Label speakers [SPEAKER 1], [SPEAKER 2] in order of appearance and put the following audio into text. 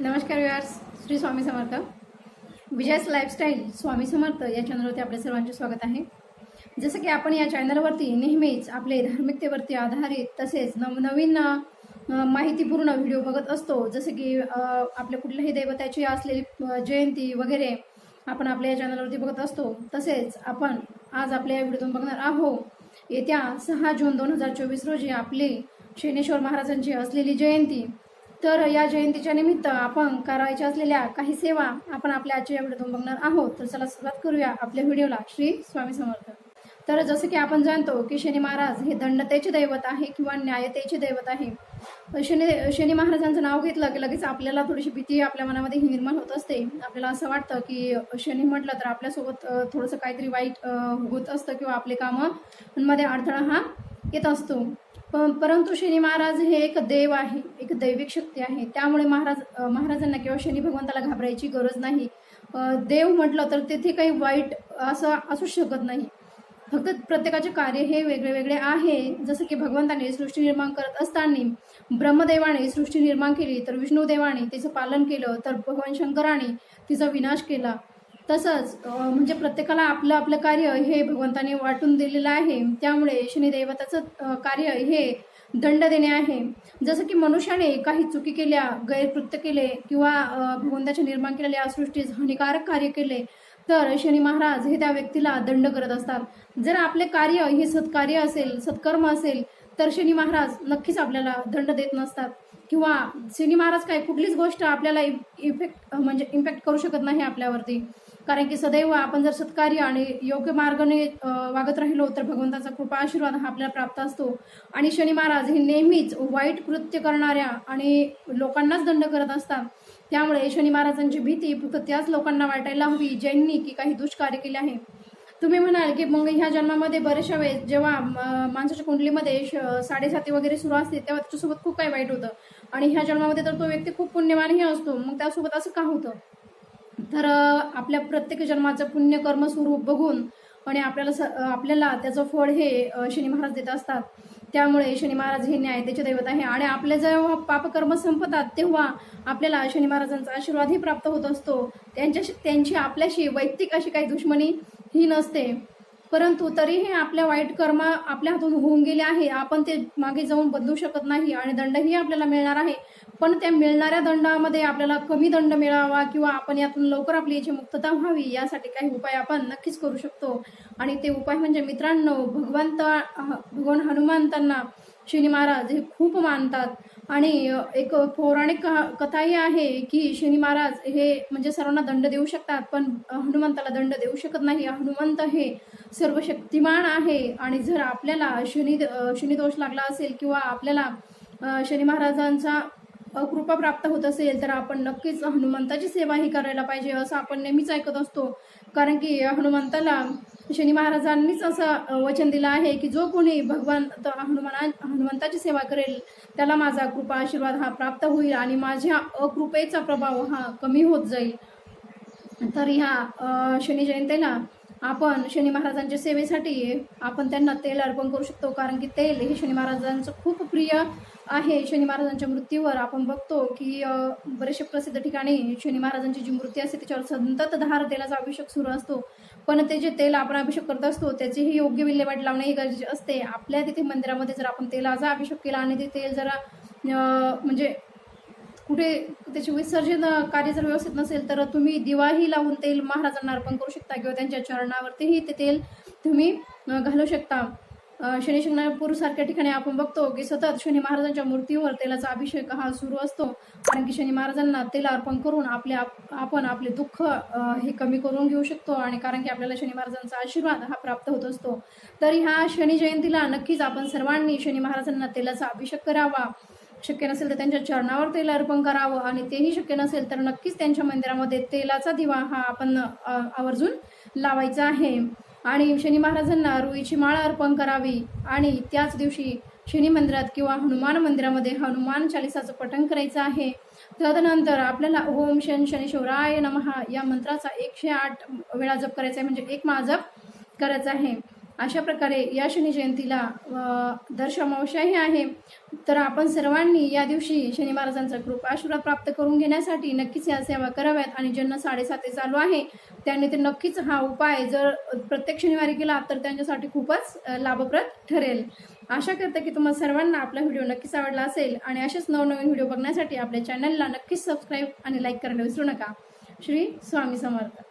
[SPEAKER 1] नमस्कार व्यार्स श्री स्वामी समर्थ. विजयस लाईफस्टाईल स्वामी समर्थ या चॅनलवरती आपल्या सर्वांचे स्वागत आहे. जसं की आपण या चॅनलवरती नेहमीच आपले धार्मिकतेवरती आधारित तसेच नवनवीन माहितीपूर्ण व्हिडिओ बघत असतो. जसं की आपल्या कुठल्याही दैवताची असलेली जयंती वगैरे आपण आपल्या या चॅनलवरती बघत असतो. तसेच आपण आज आपल्या या व्हिडिओतून बघणार आहोत येत्या सहा जून दोन हजार चोवीस रोजी आपली शनेश्वर महाराजांची असलेली जयंती. तर या जयंतीच्या निमित्त आपण करायच्या असलेल्या काही सेवा आपण आपल्या आजच्या व्हिडिओतून बघणार आहोत. तर चला सुरुवात करूया आपल्या व्हिडिओला. श्री स्वामी समर्थ. तर जसं की आपण जाणतो की शनी महाराज हे दंडतेचे दैवत आहे किंवा न्यायतेचे दैवत आहे. शनी शनी महाराजांचं नाव घेतलं की लगेच आपल्याला थोडीशी भीती आपल्या मनामध्ये ही निर्माण होत असते. आपल्याला असं वाटतं की शनी म्हटलं तर आपल्यासोबत थोडंसं काहीतरी वाईट होत असतं किंवा आपले कामं मध्ये अडथळा हा येत असतो. पण परंतु शनी महाराज हे एक देव आहे. एक दैविक शक्ती आहे. त्यामुळे महाराज महाराजांना किंवा शनी भगवंताला घाबरायची गरज नाही. देव म्हटलं तर तेथे काही वाईट असं असूच शकत नाही. फक्त प्रत्येकाचे कार्य हे वेगळे वेगळे आहे. जसं की भगवंताने सृष्टी निर्माण करत असताना ब्रह्मदेवाने सृष्टी निर्माण केली तर विष्णुदेवाने तिचं पालन केलं तर भगवान शंकराने तिचा विनाश केला. तसंच म्हणजे प्रत्येकाला आपलं आपलं कार्य हे भगवंताने वाटून दिलेलं आहे. त्यामुळे शनिदेवताचं कार्य हे दंड देणे आहे. जसं की मनुष्याने काही चुकी केल्या गैरकृत्य केले किंवा अं, भगवंताच्या निर्माण केलेल्या सृष्टीस हानिकारक कार्य केले तर शनी महाराज हे त्या व्यक्तीला दंड करत असतात. जर आपले कार्य हे सत्कार्य असेल सत्कर्म असेल तर शनी महाराज नक्कीच आपल्याला दंड देत नसतात. किंवा शनी महाराज काय कुठलीच गोष्ट आपल्याला इफेक्ट म्हणजे इम्पॅक्ट करू शकत नाही आपल्यावरती. कारण की सदैव आपण जर सत्कार्य आणि योग्य मार्गाने वागत राहिलो तर भगवंताचा कृपा आशीर्वाद हा आपल्याला प्राप्त असतो. आणि शनी महाराज हे नेहमीच वाईट कृत्य करणाऱ्या आणि लोकांनाच दंड करत असतात. त्यामुळे शनी महाराजांची भीती फक्त त्याच लोकांना वाटायला हवी ज्यांनी की काही दुष्कार्य केले आहे. तुम्ही म्हणाल की मग ह्या जन्मामध्ये बऱ्याचशा वेळेस जेव्हा माणसाच्या कुंडलीमध्ये श- साडेसाती वगैरे सुरू असते तेव्हा त्याच्यासोबत खूप काही वाईट होतं. आणि ह्या जन्मामध्ये तर तो व्यक्ती खूप पुण्यवानही असतो. मग त्यासोबत असं का होतं? तर आपल्या प्रत्येक जन्माचं पुण्यकर्म स्वरूप बघून आणि आपल्याला स- आपल्याला त्याचं फळ हे शनी महाराज देत असतात. त्यामुळे शनी महाराज हे न्यायतेचे दैवत आहे. आणि आपले जेव्हा पापकर्म संपतात तेव्हा आपल्याला शनी महाराजांचा आशीर्वादही प्राप्त होत असतो. त्यांच्याशी त्यांची आपल्याशी वैयक्तिक अशी काही दुश्मनी ही नसते. परंतु तरीही आपल्या वाईट कर्म आपल्या हातून होऊन गेले आहे. आपण ते मागे जाऊन बदलू शकत नाही आणि दंडही आपल्याला मिळणार आहे. पण त्या मिळणाऱ्या दंडामध्ये आपल्याला कमी दंड मिळावा किंवा आपण यातून लवकर आपली याची मुक्तता व्हावी यासाठी काही उपाय आपण नक्कीच करू शकतो. आणि ते उपाय म्हणजे मित्रांनो भगवंत भगवान हनुमंतांना शनी महाराज हे खूप मानतात. आणि एक पौराणिक कथाही आहे की शनी महाराज हे म्हणजे सर्वांना दंड देऊ शकतात पण हनुमंताला दंड देऊ शकत नाही. हनुमंत हे सर्व शक्तिमान आहे आणि जर आपल्याला शनी शनी दोष लागला असेल किंवा आपल्याला शनी महाराजांचा कृपा प्राप्त होत असेल तर आपण नक्कीच हनुमंताची सेवा ही करायला पाहिजे असं आपण नेहमीच ऐकत असतो. कारण की हनुमंताला शनी महाराजांनीच असं वचन दिलं आहे की जो कोणी भगवंत हनुमाना हनुमंताची सेवा करेल त्याला माझा कृपा आशीर्वाद हा प्राप्त होईल आणि माझ्या अकृपेचा प्रभाव हा कमी होत जाईल. तर ह्या शनी जयंतीला आपण शनी महाराजांच्या सेवेसाठी आपण त्यांना तेल अर्पण करू शकतो कारण की तेल हे शनी महाराजांचं खूप प्रिय आहे. शनी महाराजांच्या मृत्यूवर आपण बघतो की बरेचसे प्रसिद्ध ठिकाणी शनी महाराजांची जी मूर्ती असते त्याच्यावर संततधार तेलाचा अभिषेक सुरू असतो. पण ते जे तेल आपण अभिषेक करत असतो त्याचीही योग्य विल्हेवाट लावणे ही गरजेचे असते. आपल्या तिथे मंदिरामध्ये जर आपण तेलाचा अभिषेक केला आणि ते तेल जरा म्हणजे कुठे त्याचे विसर्जन कार्य जर व्यवस्थित नसेल तर तुम्ही दिवाही लावून तेल महाराजांना अर्पण करू शकता किंवा त्यांच्या चरणावरतीही ते तेल तुम्ही घालू शकता. अ, शनी शिंगणापूर सारख्या ठिकाणी आपण बघतो की सतत शनी महाराजांच्या मूर्तीवर तेलाचा अभिषेक हा सुरू असतो. कारण की शनी महाराजांना तेल अर्पण करून आपले आप- आपण आपले दुःख हे कमी करून घेऊ शकतो आणि कारण की आपल्याला शनी महाराजांचा आशीर्वाद हा प्राप्त होत असतो. तर ह्या शनी जयंतीला नक्कीच आपण सर्वांनी शनी महाराजांना तेलाचा अभिषेक करावा. शक्य नसेल तर त्यांच्या चरणावर तेल अर्पण करावं आणि तेही शक्य नसेल तर नक्कीच त्यांच्या मंदिरामध्ये तेलाचा दिवा हा आपण आवर्जून लावायचा आहे. आणि शनी महाराजांना रुईची माळ अर्पण करावी आणि त्याच दिवशी शनी मंदिरात किंवा हनुमान मंदिरामध्ये हनुमान चालिसाचं पठण करायचं आहे. तदनंतर आपल्याला ओम शन शनी शिवराय नमहा या मंत्राचा एकशे आठ वेळा जप करायचा आहे म्हणजे एक महाजप करायचा आहे. अशा प्रकारे या शनी जयंतीला दर अमावस्याही आहे. तर आपण सर्वांनी या दिवशी शनी महाराजांचा कृपा आशीर्वाद प्राप्त करून घेण्यासाठी नक्कीच या सेवा कराव्यात आणि ज्यांना साडेसाती चालू आहे त्यांनी ते नक्कीच हा उपाय जर प्रत्येक शनिवारी केला तर त्यांच्यासाठी खूपच लाभप्रद ठरेल. आशा करते की तुम्हाला सर्वांना आपला व्हिडिओ नक्कीच आवडला असेल आणि असेच नवनवीन व्हिडिओ बघण्यासाठी आपल्या चॅनलला नक्कीच सबस्क्राईब आणि लाईक करायला विसरू नका. श्री स्वामी समर्थ.